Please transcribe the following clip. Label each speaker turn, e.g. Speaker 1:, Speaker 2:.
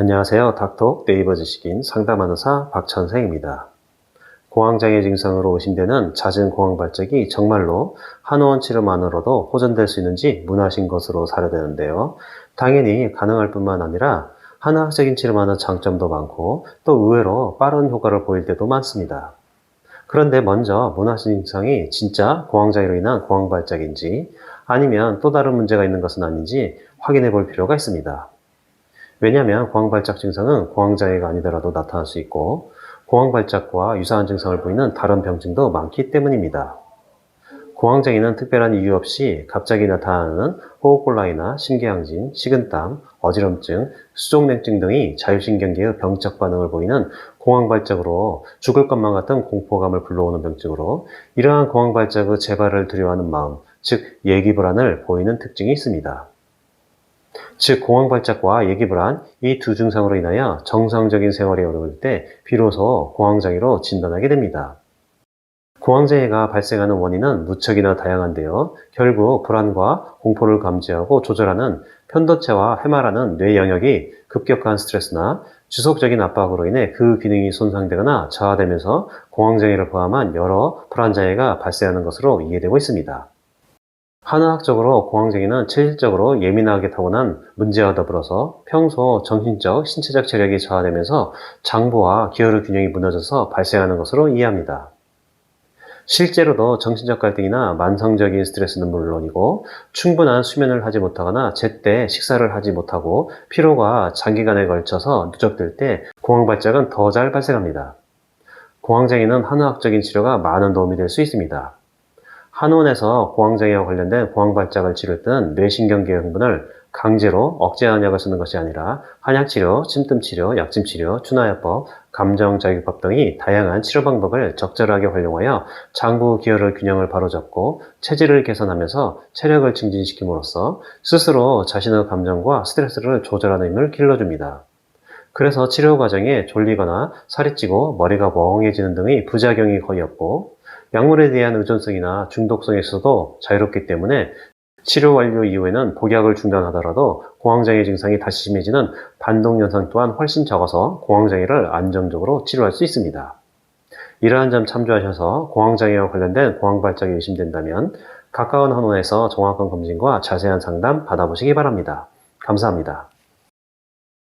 Speaker 1: 안녕하세요. 닥터 네이버 지식인 상담하는 사 박천생입니다. 공황장애 증상으로 의심되는 잦은 공황 발작이 정말로 한의원 치료만으로도 호전될 수 있는지 문하신 것으로 사료되는데요. 당연히 가능할 뿐만 아니라 한의학적인 치료만은 장점도 많고 또 의외로 빠른 효과를 보일 때도 많습니다. 그런데 먼저 문하신 증상이 진짜 공황장애로 인한 공황 발작인지 아니면 또 다른 문제가 있는 것은 아닌지 확인해 볼 필요가 있습니다. 왜냐하면 공황발작 증상은 공황장애가 아니더라도 나타날 수 있고 공황발작과 유사한 증상을 보이는 다른 병증도 많기 때문입니다. 공황장애는 특별한 이유 없이 갑자기 나타나는 호흡곤란이나 심계항진, 식은땀, 어지럼증, 수족냉증 등이 자율신경계의 병적 반응을 보이는 공황발작으로 죽을 것만 같은 공포감을 불러오는 병증으로 이러한 공황발작의 재발을 두려워하는 마음, 즉 예기 불안을 보이는 특징이 있습니다. 즉 공황발작과 예기불안 이 두 증상으로 인하여 정상적인 생활이 어려울 때 비로소 공황장애로 진단하게 됩니다. 공황장애가 발생하는 원인은 무척이나 다양한데요. 결국 불안과 공포를 감지하고 조절하는 편도체와 해마라는 뇌 영역이 급격한 스트레스나 지속적인 압박으로 인해 그 기능이 손상되거나 저하되면서 공황장애를 포함한 여러 불안장애가 발생하는 것으로 이해되고 있습니다. 한의학적으로 공황장애는 체질적으로 예민하게 타고난 문제와 더불어서 평소 정신적, 신체적 체력이 저하되면서 장부와 기혈의 균형이 무너져서 발생하는 것으로 이해합니다. 실제로도 정신적 갈등이나 만성적인 스트레스는 물론이고 충분한 수면을 하지 못하거나 제때 식사를 하지 못하고 피로가 장기간에 걸쳐서 누적될 때 공황발작은 더 잘 발생합니다. 공황장애는 한의학적인 치료가 많은 도움이 될 수 있습니다. 한의원에서 공황장애와 관련된 공황발작을 치료할 때는 뇌신경계 흥분을 강제로 억제하는 약을 쓰는 것이 아니라 한약치료, 침뜸치료, 약침치료, 추나요법, 감정자극법 등이 다양한 치료 방법을 적절하게 활용하여 장부 기혈의 균형을 바로잡고 체질을 개선하면서 체력을 증진시킴으로써 스스로 자신의 감정과 스트레스를 조절하는 힘을 길러줍니다. 그래서 치료 과정에 졸리거나 살이 찌고 머리가 멍해지는 등의 부작용이 거의 없고 약물에 대한 의존성이나 중독성에서도 자유롭기 때문에 치료 완료 이후에는 복약을 중단하더라도 공황장애 증상이 다시 심해지는 반동 현상 또한 훨씬 적어서 공황장애를 안정적으로 치료할 수 있습니다. 이러한 점 참조하셔서 공황장애와 관련된 공황발작이 의심된다면 가까운 한원에서 정확한 검진과 자세한 상담 받아보시기 바랍니다. 감사합니다.